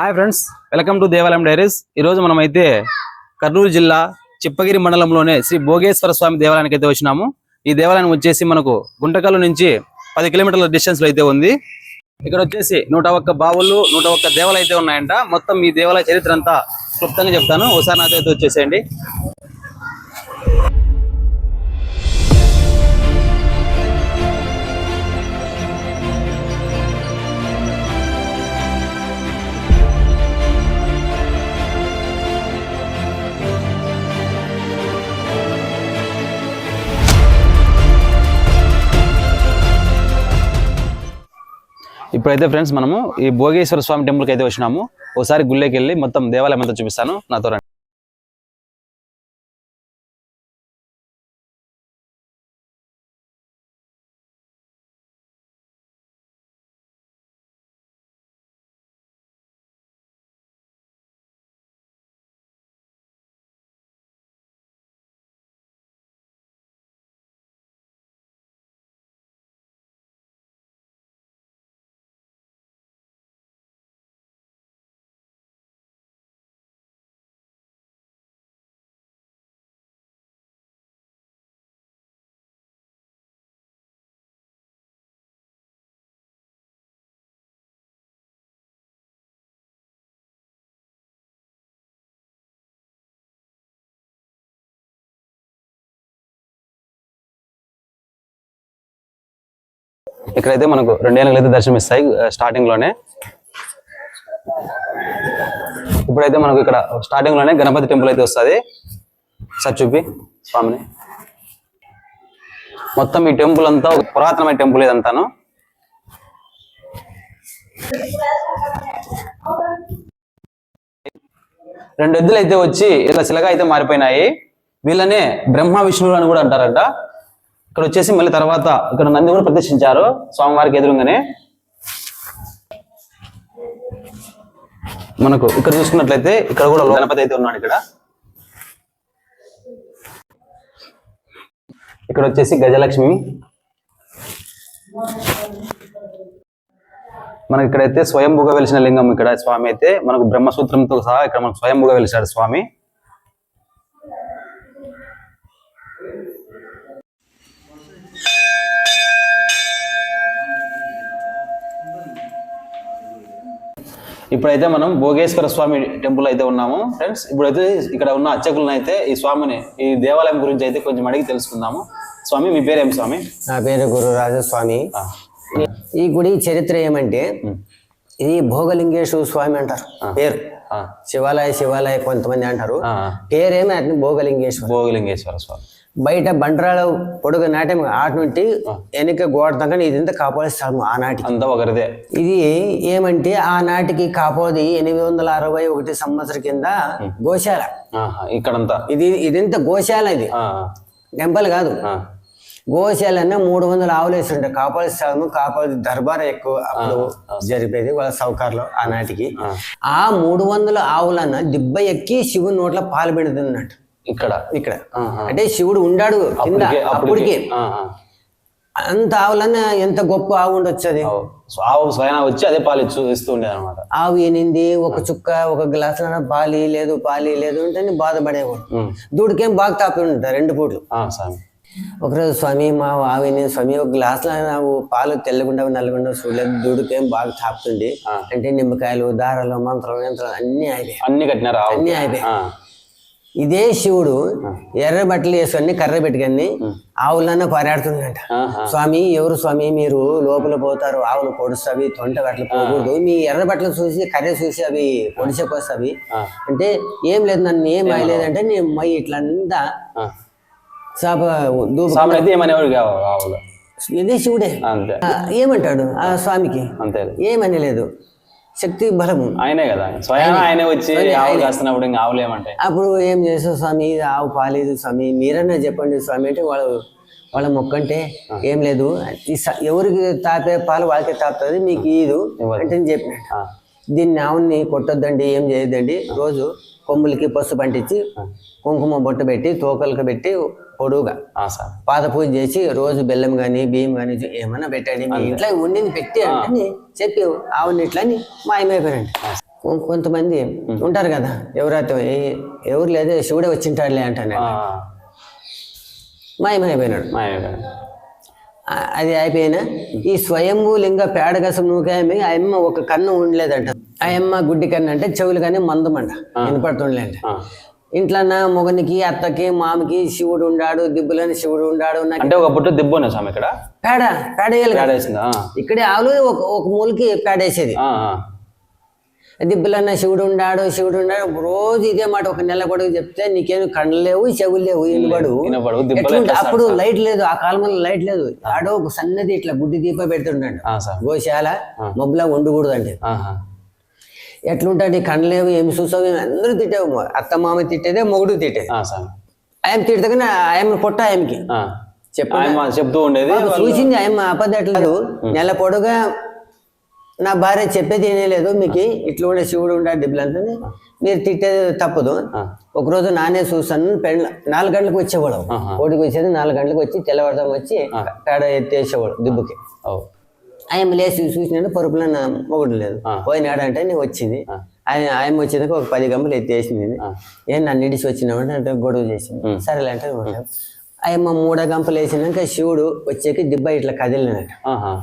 Hi friends welcome to Devalayam diaries. ఈరోజు మనమైతే కర్నూలు జిల్లా చిప్పగిరి మండలంలోనే శ్రీ భోగేశ్వర స్వామి దేవాలయానికి అయితే వచ్చినాము. ఈ దేవాలయం వచ్చేసి మనకు గుంటకల్లు నుంచి పది కిలోమీటర్ల డిస్టెన్స్లో అయితే ఉంది. ఇక్కడ వచ్చేసి నూట ఒక్క బావులు నూట ఒక్క దేవాలయం అయితే ఉన్నాయంట. మొత్తం ఈ దేవాలయ చరిత్ర అంతా క్లుప్తంగా చెప్తాను. ఒకసారి నాతో అయితే వచ్చేసేయండి. ఇప్పుడైతే ఫ్రెండ్స్ మనము ఈ భోగేశ్వర స్వామి టెంపుల్కి అయితే వచ్చినాము. ఒకసారి గుళ్ళకి వెళ్ళి మొత్తం దేవాలయం అంతా చూపిస్తాను. నాతో ఇక్కడైతే మనకు రెండు ఏళ్ళకి అయితే దర్శనం ఇస్తాయి స్టార్టింగ్లోనే. ఇప్పుడైతే మనకు ఇక్కడ స్టార్టింగ్లోనే గణపతి టెంపుల్ అయితే వస్తుంది. సార్ చూపి స్వామిని. మొత్తం ఈ టెంపుల్ అంతా ఒక పురాతనమైన టెంపుల్ ఇదంతాను. రెండు ఎద్దులు అయితే వచ్చి ఇలా శిలగా అయితే మారిపోయినాయి. వీళ్ళనే బ్రహ్మ విష్ణువులు అని కూడా అంటారట. ఇక్కడ వచ్చేసి మళ్ళీ తర్వాత ఇక్కడ నంది కూడా ప్రదర్శించారు స్వామివారికి ఎదురుగానే. మనకు ఇక్కడ చూసుకున్నట్లయితే ఇక్కడ కూడా గణపతి అయితే ఉన్నాడు ఇక్కడ. ఇక్కడ వచ్చేసి గజలక్ష్మి. మనకి ఇక్కడైతే స్వయంభుగా వెలిసిన లింగం ఇక్కడ స్వామి అయితే మనకు బ్రహ్మసూత్రంతో సహా ఇక్కడ మనకు స్వయంభుగా వెలిసాడు స్వామి. ఇప్పుడైతే మనం భోగేశ్వర స్వామి టెంపుల్ అయితే ఉన్నాము. ఫ్రెండ్స్ ఇప్పుడైతే ఇక్కడ ఉన్న అర్చకులను అయితే ఈ స్వామిని ఈ దేవాలయం గురించి అయితే కొంచెం అడిగి తెలుసుకుందాము. స్వామి మీ పేరేం స్వామి? నా పేరు గురు రాజస్వామి. ఆ, ఈ గుడి చరిత్ర ఏమంటే ఇది భోగలింగేశ్వర స్వామి అంటారు. పేరు. శివాలయ శివాలయ కొంతమంది అంటారు. పేరేమో అతని భోగలింగేశ్వర? భోగలింగేశ్వర స్వామి. బయట బండరాల పొడుగు నాట్యం ఆట నుండి వెనక గోడ దాకా ఇదంతా కాపాడిస్తాము ఆనాటికి అంతా ఒకరిదే. ఇది ఏమంటే ఆనాటికి కాపోది ఎనిమిది వందల అరవై ఒకటి సంవత్సరం కింద గోశాల. ఇక్కడంతా. ఇది ఇదంత గోశాల ఇది. టెంపుల్ కాదు. గోశాలన్న మూడు వందల ఆవులు వేస్తుంటాయి కాపాడు స్థలము కాపాడు దర్బార్ ఎక్కువ అప్పుడు జరిపేది వాళ్ళ సౌకర్యం ఆనాటికి ఆ. మూడు వందల ఆవులన్న దిబ్బ ఎక్కి శివుని నోట్ల పాలు పెడుతున్నట్టు ఇక్కడ. ఇక్కడ. అంటే శివుడు ఉండాడు కింద అప్పటికే. అంత ఆవులన్న ఎంత గొప్ప ఆవు ఉండొచ్చు అది ఆవు స్వయం వచ్చి అదే పాలు ఇస్తూ ఉండేది అనమాట ఆవు ఎనింది ఒక చుక్క ఒక గ్లాస్ పాలి లేదు పాలి లేదు అంటే బాధపడేవాడు. దూడికేం బాగా తాపి ఉంటాయి రెండు పూట్లు. స్వామి. ఒకరోజు స్వామి మా ఆవిని స్వామి ఒక గ్లాసులో నాకు పాలు తెల్లగుండా నల్లగుండా చూడలేదు దూడికేం బాగా తాపుతుంది. అంటే నిమ్మకాయలు దారాలు మంత్రాలు యంత్రాలు అన్ని అయిపోయాయి అన్ని కట్టినారు ఆవు అన్ని అయిపోయాయి ఆ, ఇదే శివుడు ఎర్ర బట్టలు వేసుకొని కర్ర పెట్టుకొని ఆవులన్న పారాడుతుందంట. స్వామి ఎవరు స్వామి మీరు లోపల పోతారు ఆవులు పొడుస్తావి తొంట అట్లా పోకూడదు. మీ ఎర్ర బట్టలు చూసి కర్ర చూసి అవి పొడిచేకొస్తావి. ఆ. అంటే ఏం లేదు నన్ను ఏం అయ్యలేదంటే నేను మై ఇట్లా అంతా ఆ. సాప ఏమనేవాడు ఆవులు. ఇదే శివుడే. ఏమంటాడు ఆ స్వామికి? అంతే. ఏమని లేదు శక్తి బలము. ఆయనే కదా. స్వయం ఆయనే. వచ్చి ఆవులు కాస్తున్నప్పుడు ఇంకా ఆవులు ఏమంటాయి? అప్పుడు ఏం చేస్తావు స్వామి? ఇది ఆవు పాలేదు స్వామి. మీరన్నా చెప్పండి స్వామి అంటే వాళ్ళు వాళ్ళ మొక్కంటే ఏం లేదు. ఎవరికి తాపే పాలు వాళ్ళకే తాపుతుంది మీకు ఈదు అంటే ఆ, దీన్ని ఆవుని కొట్టొద్దండి ఏం చేయొద్దండి. రోజు కొమ్ములకి పసుపు అంటించి కుంకుమ బొట్టు పెట్టి తోకలకు పెట్టి పొడుగా పాద పూజ చేసి రోజు బెల్లం కానీ బియ్యం కానీ ఏమన్నా పెట్టండి. మీ ఇంట్లో ఉండింది పెట్టి అంటే చెప్పి ఆవుని ఇట్లా అని మాయమైపోయారండి కొంతమంది ఉంటారు కదా ఎవరైతే ఎవరు లేదు శివుడే వచ్చింటాడులే అంటాను. మాయమైపోయినాడు. అది అయిపోయినా ఈ స్వయంభూ లింగ పేడగసం నూకాయమి ఆ అమ్మ ఒక కన్ను ఉండలేదంట. ఆ అమ్మ గుడ్డి కన్ను అంటే చెవులు కానీ మందమంట. వినపడుతుండలేంట ఇంట్లో మొగనికి అత్తకి మామికి శివుడు ఉండాడు దిబ్బులని శివుడు ఉండాడు అంటే ఒక పుట్టు దిబ్బు స్వామి ఇక్కడ? పేడ పేడ ఇక్కడే ఆవులు ఒక ఒక మూలకి పేడేసేది దిబ్బులన్న శివుడు ఉండాడు శివుడు ఉండాడు రోజు ఇదే మాట ఒక నెల కొడుకు చెప్తే నీకేం కండ్లు లేవు చెవులు లేవు ఇనబడు అప్పుడు లైట్ లేదు ఆ కాలంలో లైట్ లేదు. ఆడో ఒక సన్నది ఇట్లా గుడ్డి దీప పెడుతుంటాడు. గోశాల మబ్బులా ఉండకూడదు అంటే. ఎట్లుంటాడు కండ్లు లేవు ఏమి చూసావు అందరూ తిట్టేవు అత్త మామ తిట్టేదే మొగుడు తిట్టేది ఆయన కానీ ఆయన పొట్ట ఆయనకి. చెప్పు. చెప్తూ ఉండేది చూసింది ఆయన అబద్ధట్లేదు. నెల పొడుగా నా భార్య చెప్పేది వినలేదు మీకు. ఇట్లా ఉండే శివుడు ఉండాడు దిబ్బలంతా మీరు తిట్టేది తప్పదు. ఒకరోజు నానే చూసాను పెళ్ళ నాలుగు గంటలకు వచ్చేవాడు. కోడికి వచ్చేది నాలుగు గంటలకు వచ్చి తెల్లవారుదాం వచ్చి పేడ ఎత్తేసేవాడు దిబ్బకి. ఆయన లేచి చూసినాడు పరుపులో నా మొగుడు లేదు. పోయినాడంటే నేను వచ్చింది. ఆయన ఆయన వచ్చేదాకా ఒక పది గంపలు ఎత్తేసింది ఏం నన్ను ఇడిచి వచ్చినామంటే అంటే గొడవ చేసింది. సరేలే అంటే ఆయమ్మ మూడ గంపలు వేసినాక శివుడు వచ్చేకి దిబ్బ ఇట్లా కదిలినట్టు.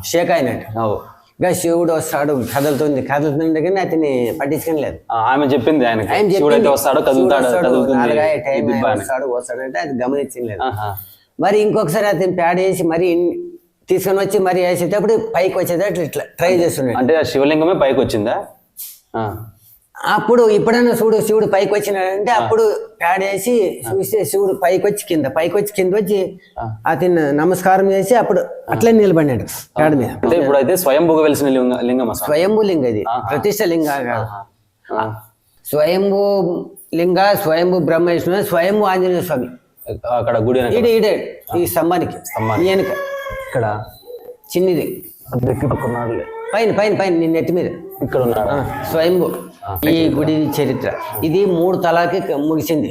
షేక్ అయినట్టు ఓ. ఇంకా శివుడు వస్తాడు కదులుతుంది. కదులుతుండే కానీ అతన్ని పట్టించుకొని లేదు ఆమె చెప్పింది ఆయన అయితే వస్తాడు కదులుతాడు వస్తాడు, కదులుతుంది నాలుగాయ టైం ఈ దిబ్బ అని. వస్తాడు వస్తాడంటే అది గమనించింది లేదు ఆహా. మరి ఇంకొకసారి అతను ప్యాడ్ వేసి మరి తీసుకొని వచ్చి మరి వేసేటప్పుడు పైకి వచ్చేటట్లు ఇట్లా ట్రై చేస్తున్నాడు అంటే ఆ శివలింగమే పైకి వచ్చిందా. అప్పుడు ఇప్పుడైనా శివుడు శివుడు పైకి వచ్చినాడంటే అప్పుడు ప్యాడ్ వేసి చూస్తే శివుడు పైకి వచ్చి కింద పైకి వచ్చి కింద వచ్చి అతను నమస్కారం చేసి అప్పుడు అట్లే నిలబడినాడు ప్యాడ్ మీద. అంటే ఇప్పుడు అయితే స్వయంభుగా వెలిసిన లింగ స్వయంభూ లింగ ఇది ప్రతిష్ట లింగ కాదు. ఆ. స్వయంభూ లింగ స్వయంభూ బ్రహ్మ విష్ణు స్వయంభూ ఆంజనేయ స్వామి. అక్కడ గుడి ఈడే ఈ స్తంభానికి వెనుక. ఇక్కడ చిన్నది. పైన పైన పైన నీ నెత్తి మీద. ఇక్కడ ఉన్నాడు స్వయంభూ. ఈ గుడి చరిత్ర. ఇది మూడు తలాకి ముగిసింది.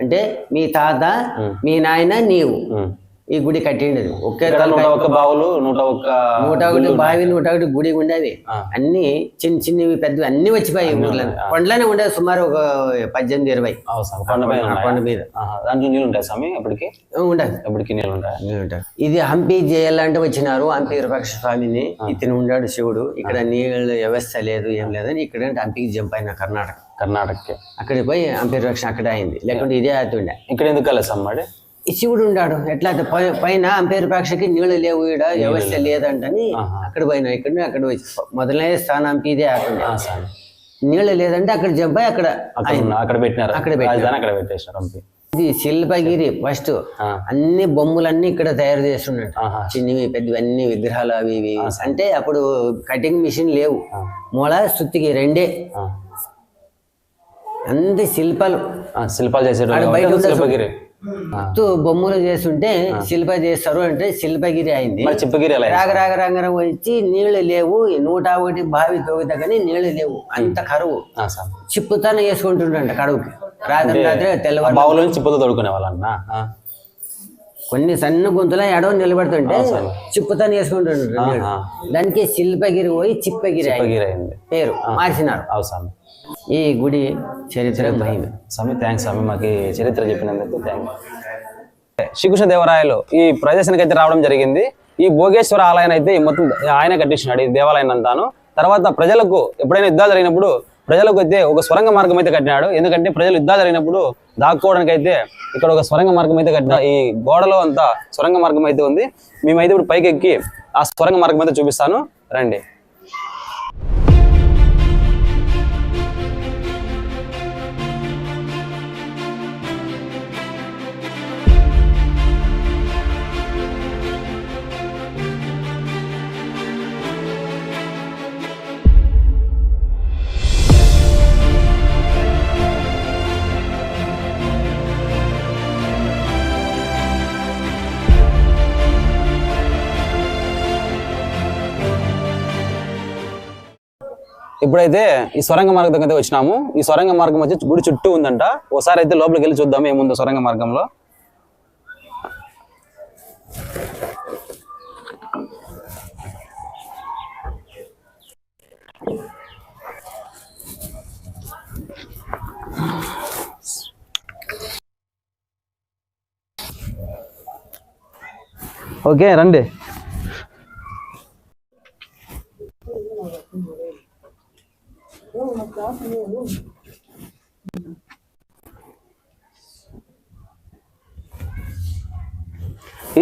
అంటే మీ తాత మీ నాయన నీవు. ఈ గుడి కట్టిండేది ఒకే నూట ఒక్క బావులు నూట ఒక్క నూట ఒకటి బావి నూట ఒకటి గుడి ఉండేవి. అన్ని చిన్న చిన్నవి పెద్దవి అన్ని వచ్చిపోయాయి ఊర్లో కొండలోనే ఉండేది సుమారు ఒక పద్దెనిమిది ఇరవై. కొండ మీద. దాంట్లో నీళ్ళు ఉంటాయి స్వామి ఎప్పటికి ఉండదు ఎప్పటికి నీళ్ళు ఉంటాయి? ఇది హంపి చేయాలంటే వచ్చినారు. హంపి విరూపాక్ష స్వామిని. ఇతను ఉండాడు శివుడు. ఇక్కడ నీళ్ళ వ్యవస్థ లేదు ఏం లేదని ఇక్కడ హంపికి జంప్ అయిన కర్ణాటక. కర్ణాటకకి. అక్కడికి పోయి హంపి విరూపాక్ష అక్కడే అయింది. లేకుంటే ఇదే అవుతుండే ఇక్కడ ఎందుకు ఈ శివుడు ఉండాడు. ఎట్లా పైన అంపేరుపాక్షకి నీళ్ళు లేవు ఈడ వ్యవస్థ లేదంటని అక్కడ పోయినా. ఇక్కడ అక్కడ మొదలనే స్థానం ఇదే ఆకుండా స్వామి నీళ్ళు లేదంటే అక్కడ జంప్ అయి అక్కడ అక్కడ అక్కడ పెట్టినారు. అక్కడ అక్కడ ఇది శిల్పగిరి ఫస్ట్. అన్ని బొమ్మలన్నీ ఇక్కడ తయారు చేస్తున్నాడు. ఆహా. చిన్నవి పెద్దవి అన్ని విగ్రహాలు అవి ఇవి. అంటే అప్పుడు కటింగ్ మిషన్ లేవు. మూల సుత్తికి రెండే. అన్ని శిల్పాలు. శిల్పాలు చేసేటప్పుడు బయట. శిల్పగిరి. ఆ. తో బొమ్మలు చేస్తుంటే శిల్ప చేస్తారు అంటే శిల్పగిరి అయింది. మరి చిప్పగిరి ఎలా రాగ రాగ రంగ రంగ వచ్చి నీళ్ళు లేవు నూట ఒకటి బావి తోగుతా కానీ నీళ్ళు లేవు. అంత కరువు. చిప్పుతానే వేసుకుంటుండంట కరువుకి రాత్రి రాత్రి తెల్లవారు బావులో చిప్పతో తోడుకునే వాళ్ళన్న ఆ. కొన్ని సన్న గుంతల ఎడవ నిలబడుతుంటే చిప్పుతానే. ఆహా. దానికి శిల్పగిరి పోయి చిప్పగిరి అయింది. పేరు మార్చినారు. అవు స్వామి. ఈ గుడి చరిత్ర మహిమ స్వామి థ్యాంక్స్ స్వామి. మాకు చరిత్ర చెప్పినందుకు థ్యాంక్ శ్రీకృష్ణ దేవరాయలు ఈ ప్రదేశానికి అయితే రావడం జరిగింది. ఈ భోగేశ్వర ఆలయాన్ని అయితే మొత్తం ఆయన కట్టించినాడు ఈ దేవాలయాన్ని అంతాను తర్వాత ప్రజలకు ఎప్పుడైనా యుద్ధాలు జరిగినప్పుడు ప్రజలకు అయితే ఒక స్వరంగ మార్గం అయితే కట్టినాడు. ఎందుకంటే ప్రజలు యుద్ధాలు జరిగినప్పుడు దాక్కోవడానికి అయితే ఇక్కడ ఒక స్వరంగ మార్గం అయితే కట్టిన ఈ గోడలో అంతా స్వరంగ మార్గం అయితే ఉంది. మేమైతే ఇప్పుడు పైకి ఎక్కి ఆ స్వరంగ మార్గం అయితే చూపిస్తాను. రండి. ఇప్పుడైతే ఈ సొరంగ మార్గం దగ్గర వచ్చినాము. ఈ సొరంగ మార్గం వచ్చి గుడి చుట్టూ ఉందంట. ఒకసారి అయితే లోపలికి వెళ్ళి చూద్దాం ఏముందో సొరంగ మార్గంలో. ఓకే రండి.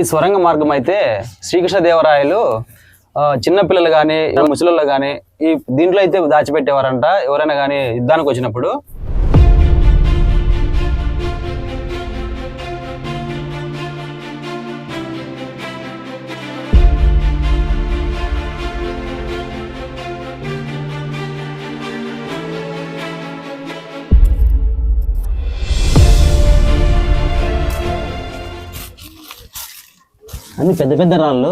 స్వరంగ మార్గం అయితే శ్రీకృష్ణదేవరాయలు ఆ, చిన్నపిల్లలు కానీ ముసలిళ్ళు కానీ ఈ దీంట్లో అయితే దాచిపెట్టేవారంట. ఎవరైనా కానీ యుద్ధానికి వచ్చినప్పుడు అన్ని పెద్ద పెద్ద రాళ్ళు.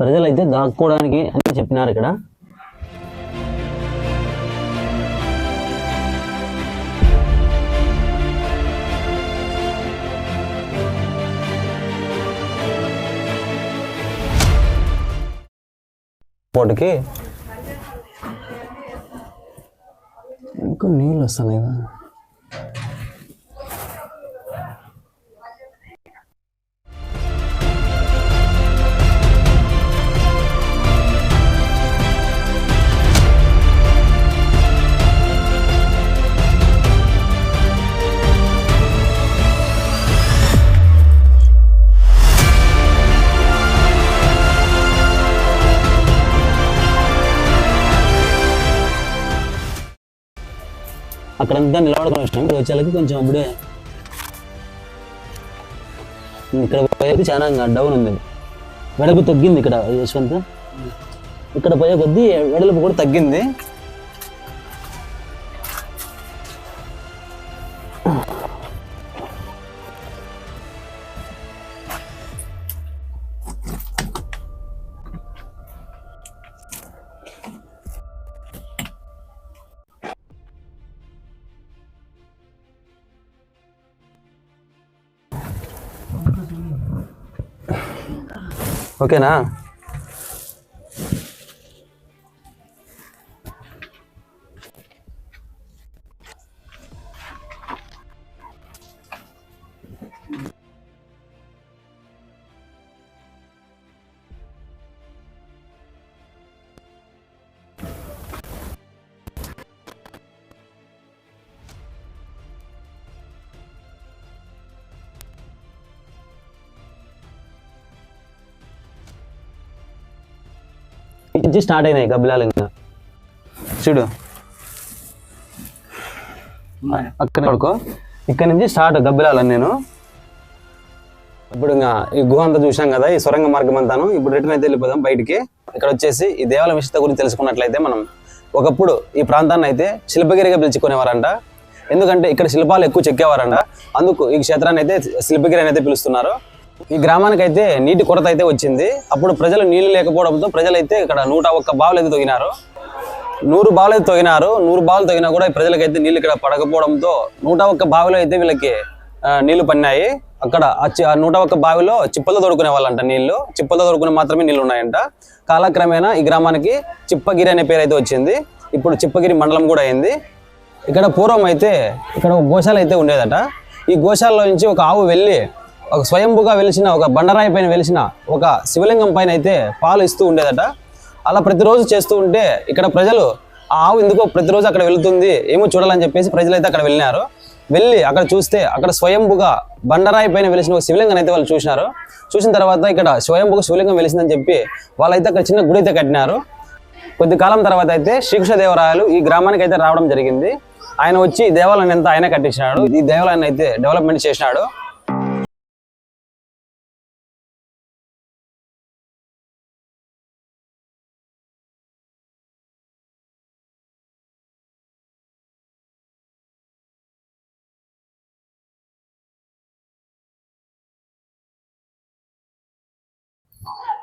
ప్రజలు అయితే దాక్కోవడానికి అని చెప్పినారు ఇక్కడ. పోటుకి ఇంకా నీళ్ళు వస్తున్నాయి అక్కడంతా నిలబడుకొని వచ్చినాం ఇక్కడ వచ్చేళ్ళకి కొంచెం అప్పుడే ఇక్కడ పోయేది చాలా డౌన్ ఉంది. వెడల్పు తగ్గింది ఇక్కడ యశ్వంత్. ఇక్కడ పోయే కొద్దీ వెడల్పు కూడా తగ్గింది. ఓకేనా? ఇటు స్టార్ట్ అయినాయి గబ్బిలాలు ఇంకా. చూడు. అక్కడ పడుకో. ఇక్కడ నుంచి స్టార్ట్ గబ్బిలాలు నేను. ఇప్పుడు ఇంకా ఈ గుహ అంతా చూసాం కదా ఈ సొరంగ మార్గం అంతాను. ఇప్పుడు రిటర్న్ అయితే వెళ్ళిపోదాం బయటికి. ఇక్కడ వచ్చేసి ఈ దేవాలయం విశిష్టత గురించి తెలుసుకున్నట్లయితే మనం ఒకప్పుడు ఈ ప్రాంతాన్ని అయితే శిల్పగిరిగా పిలుచుకునేవారంట. ఎందుకంటే ఇక్కడ శిల్పాలు ఎక్కువ చెక్కేవారంట. అందుకు ఈ క్షేత్రాన్ని అయితే శిల్పగిరి అని అయితే పిలుస్తున్నారు. ఈ గ్రామానికి అయితే నీటి కొరత అయితే వచ్చింది. అప్పుడు ప్రజలు నీళ్ళు లేకపోవడంతో ప్రజలైతే ఇక్కడ నూట ఒక్క బావులు అయితే తొగినారు. నూరు బావులు అయితే తొగినారు. నూరు బావులు తొగినా కూడా ఈ ప్రజలకైతే నీళ్ళు ఇక్కడ పడకపోవడంతో నూట ఒక్క బావిలో అయితే వీళ్ళకి నీళ్ళు పడినాయి. అక్కడ ఆ నూట ఒక్క బావిలో చిప్పలతో తోడుకునే వాళ్ళంట నీళ్ళు. చిప్పలతో తోడుకునే మాత్రమే నీళ్ళు ఉన్నాయంట. కాలక్రమేణా ఈ గ్రామానికి చిప్పగిరి అనే పేరు అయితే వచ్చింది. ఇప్పుడు చిప్పగిరి మండలం కూడా అయింది. ఇక్కడ పూర్వం అయితే ఇక్కడ ఒక గోశాల అయితే ఉండేదట. ఈ గోశాలలో నుంచి ఒక ఆవు వెళ్ళి ఒక స్వయంభుగా వెలిసిన ఒక బండరాయి పైన వెలిసిన ఒక శివలింగం పైన అయితే పాలు ఇస్తూ ఉండేదట. అలా ప్రతిరోజు చేస్తూ ఉంటే ఇక్కడ ప్రజలు ఆ ఆవు ఎందుకో ప్రతిరోజు అక్కడ వెళుతుంది ఏమో చూడాలని చెప్పేసి ప్రజలైతే అక్కడ వెళ్ళినారు. వెళ్ళి అక్కడ చూస్తే అక్కడ స్వయంభుగా బండరాయి పైన వెలిసిన ఒక శివలింగం అయితే వాళ్ళు చూసినారు. చూసిన తర్వాత ఇక్కడ స్వయంభుగా శివలింగం వెలిసిందని చెప్పి వాళ్ళైతే అక్కడ చిన్న గుడి అయితే కట్టినారు. కొద్ది కాలం తర్వాత అయితే శ్రీకృష్ణదేవరాయలు ఈ గ్రామానికి అయితే రావడం జరిగింది. ఆయన వచ్చి ఈ దేవాలయాన్ని అంతా ఆయన కట్టించినాడు. ఈ దేవాలయాన్ని అయితే డెవలప్మెంట్ చేసినాడు.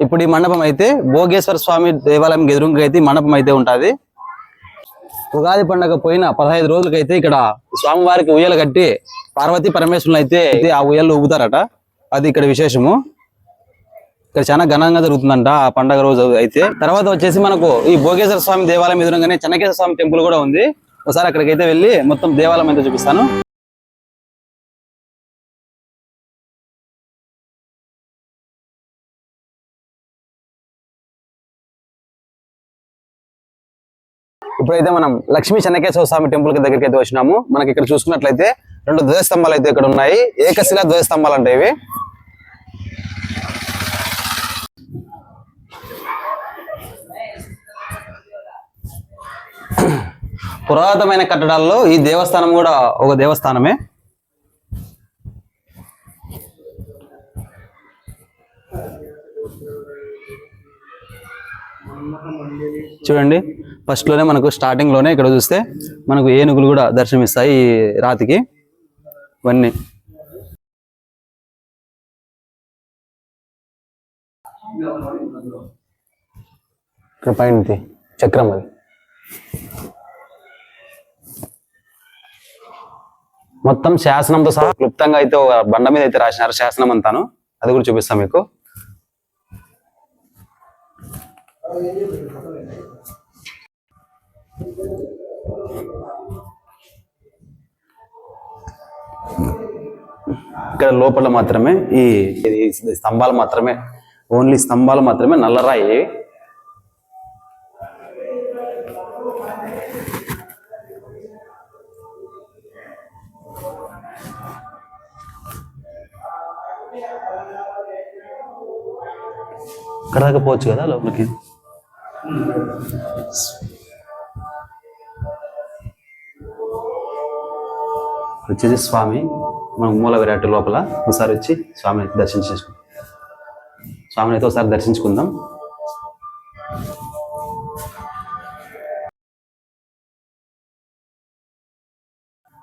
ఇప్పుడు ఈ మండపం అయితే భోగేశ్వర స్వామి దేవాలయం ఎదురుగా అయితే మండపం అయితే ఉంటుంది. ఉగాది పండగ పోయిన పదహైదు రోజులకైతే ఇక్కడ స్వామివారికి ఉయ్యలు కట్టి పార్వతి పరమేశ్వరులు అయితే అయితే ఆ ఉయ్యలు ఊగుతారట. అది ఇక్కడ విశేషము. ఇక్కడ చాలా ఘనంగా జరుగుతుందంట ఆ పండగ రోజు అయితే. తర్వాత వచ్చేసి మనకు ఈ భోగేశ్వర స్వామి దేవాలయం ఎదురుగానే చెన్నకేశ్వర స్వామి టెంపుల్ కూడా ఉంది. ఒకసారి అక్కడికి అయితే వెళ్ళి మొత్తం దేవాలయం అయితే చూపిస్తాను. ఇప్పుడైతే మనం లక్ష్మీ చెన్నకేశ్వర స్వామి టెంపుల్ దగ్గరికి అయితే వచ్చినాము. మనకి ఇక్కడ చూసుకున్నట్లయితే రెండు ధ్వజస్తంభాలు అయితే ఇక్కడ ఉన్నాయి. ఏకశిలా ధ్వజస్తంభాలు అంటే ఇవి. పురాతనమైన కట్టడాల్లో ఈ దేవస్థానం కూడా ఒక దేవస్థానమే. చూడండి. ఫస్ట్లోనే మనకు స్టార్టింగ్లోనే ఇక్కడ చూస్తే మనకు ఏనుగులు కూడా దర్శనమిస్తాయి ఈ రాతికి. ఇవన్నీ. ఇక్కడ పైన చక్రం అది. మొత్తం శాసనంతో సహా క్లుప్తంగా అయితే ఒక బండ మీద అయితే రాసినారు శాసనం అంతాను. అది కూడా చూపిస్తాం మీకు. ఇక్కడ లోపల మాత్రమే ఈ స్తంభాలు మాత్రమే ఓన్లీ స్తంభాలు మాత్రమే నల్లరాయి ఇక్కడ దాకా పోవచ్చు కదా లోపలికి? వచ్చేసి స్వామి. మన మూల విరాట్ లోపల ఒకసారి వచ్చి స్వామిని దర్శనం చేసుకుందాం. స్వామిని అయితే ఒకసారి దర్శించుకుందాం.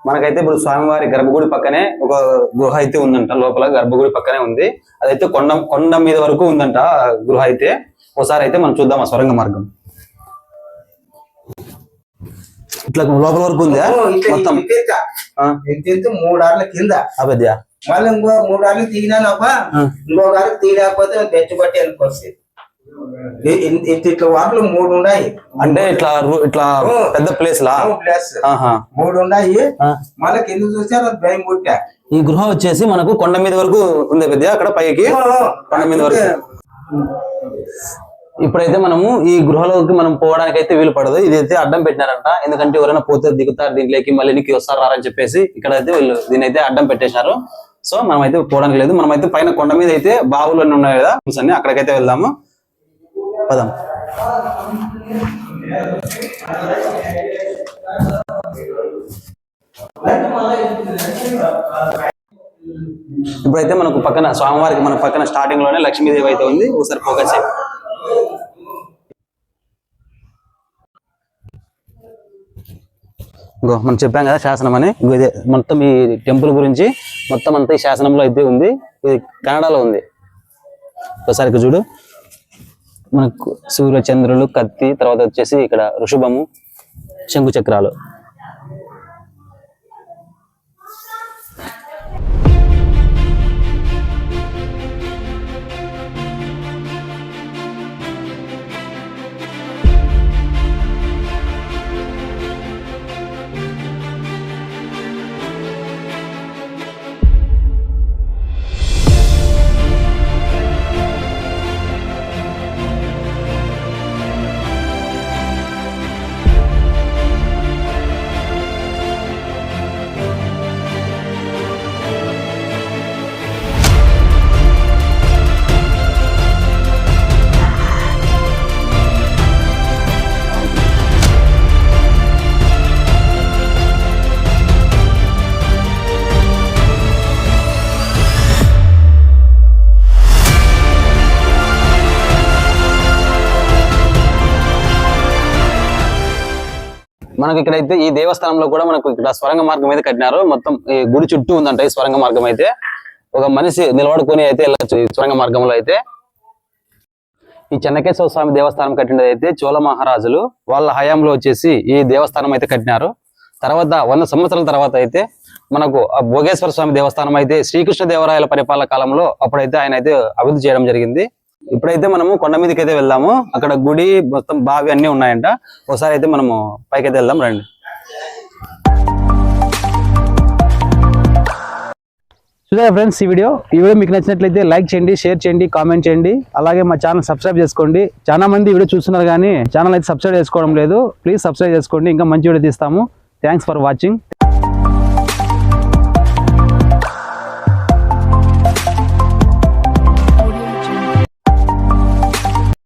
మనకైతే ఇప్పుడు స్వామివారి గర్భగుడి పక్కనే ఒక గృహ అయితే ఉందంట. లోపల గర్భగుడి పక్కనే ఉంది. అదైతే కొండ కొండ మీద వరకు ఉందంట గృహ అయితే. ఒకసారి అయితే మనం చూద్దాం ఆ సొరంగ మార్గం. ఇట్లా లోపల వరకు ఉందా? మొత్తం. ఆ, ఎంత మూడార్ల కింద. అబద్యా. మళ్ళీ ఇంకో మూడార్లు తీగినానప్ప ఇంకో గారికి తీయలేకపోతే బెచ్చబట్టి వెళ్ళిపోతుంది ఇట్లా వాటిలో మూడు ఉన్నాయి. అంటే ఇట్లా ఇట్లా పెద్ద ప్లేస్ లా? ప్లస్. మూడు ఉన్నాయి. మళ్ళీ కింద చూసారు భయం పుట్టా. ఈ గృహ వచ్చేసి మనకు కొండ మీద వరకు ఉంది పెద్ద అక్కడ పైకి. కొండ మీద వరకు. ఇప్పుడైతే మనము ఈ గృహలోకి మనం పోవడానికి అయితే వీలు పడదు. ఇదైతే అడ్డం పెట్టినారంట. ఎందుకంటే ఎవరైనా పోతే దిగుతారు దీంట్లోకి మళ్ళీ నీకు వస్తారు రారని చెప్పేసి ఇక్కడ అయితే వీళ్ళు దీని అయితే అడ్డం పెట్టేశారు. సో మనం అయితే పోవడానికి లేదు. మనం అయితే పైన కొండ మీద అయితే బావులు అన్నీ ఉన్నాయి కదా. అన్ని అక్కడికైతే వెళ్దాము. పదం. ఇప్పుడైతే మనకు పక్కన స్వామివారికి మన పక్కన స్టార్టింగ్లోనే లక్ష్మీదేవి అయితే ఉంది. ఒకసారి ఫోకస్ ఇంకో మనం చెప్పాం కదా శాసనం అని. ఇదే మొత్తం ఈ టెంపుల్ గురించి మొత్తం అంతా ఈ శాసనంలో అయితే ఉంది. ఇది కన్నడలో ఉంది. ఒకసారి చూడు. మనకు సూర్య చంద్రులు కత్తి తర్వాత వచ్చేసి ఇక్కడ ఋషభము శంకు చక్రాలు మనకి ఇక్కడైతే ఈ దేవస్థానంలో కూడా మనకు ఇక్కడ స్వరంగ మార్గం అయితే కట్టినారు. మొత్తం ఈ గుడి చుట్టూ ఉందంట ఈ స్వరంగ మార్గం అయితే. ఒక మనిషి నిలబడుకొని అయితే వెళ్ళచ్చు ఈ స్వరంగ మార్గంలో అయితే. ఈ చెన్నకేశ్వర స్వామి దేవస్థానం కట్టినది అయితే చోళ మహారాజులు వాళ్ళ హయాంలో వచ్చేసి ఈ దేవస్థానం అయితే కట్టినారు. తర్వాత వంద సంవత్సరాల తర్వాత అయితే మనకు ఆ భోగేశ్వర స్వామి దేవస్థానం అయితే శ్రీకృష్ణ దేవరాయల పరిపాలన కాలంలో అప్పుడైతే ఆయన అయితే అభివృద్ధి చేయడం జరిగింది. ఇప్పుడైతే మనము కొండ మీదకి అయితే వెళ్దాము. అక్కడ గుడి మొత్తం బావి అన్ని ఉన్నాయంట. ఒకసారి అయితే మనము పైకి అయితే వెళ్దాం రండి. చూసారా ఫ్రెండ్స్ ఈ వీడియో? ఈ వీడియో మీకు నచ్చినట్లయితే లైక్ చేయండి షేర్ చేయండి కామెంట్ చేయండి. అలాగే మా ఛానల్ సబ్స్క్రైబ్ చేసుకోండి. చాలా మంది వీడియో చూస్తున్నారు కానీ ఛానల్ అయితే సబ్స్క్రైబ్ చేసుకోవడం లేదు. ప్లీజ్ సబ్స్క్రైబ్ చేసుకోండి. ఇంకా మంచి వీడియో తీస్తాము. Thanks for watching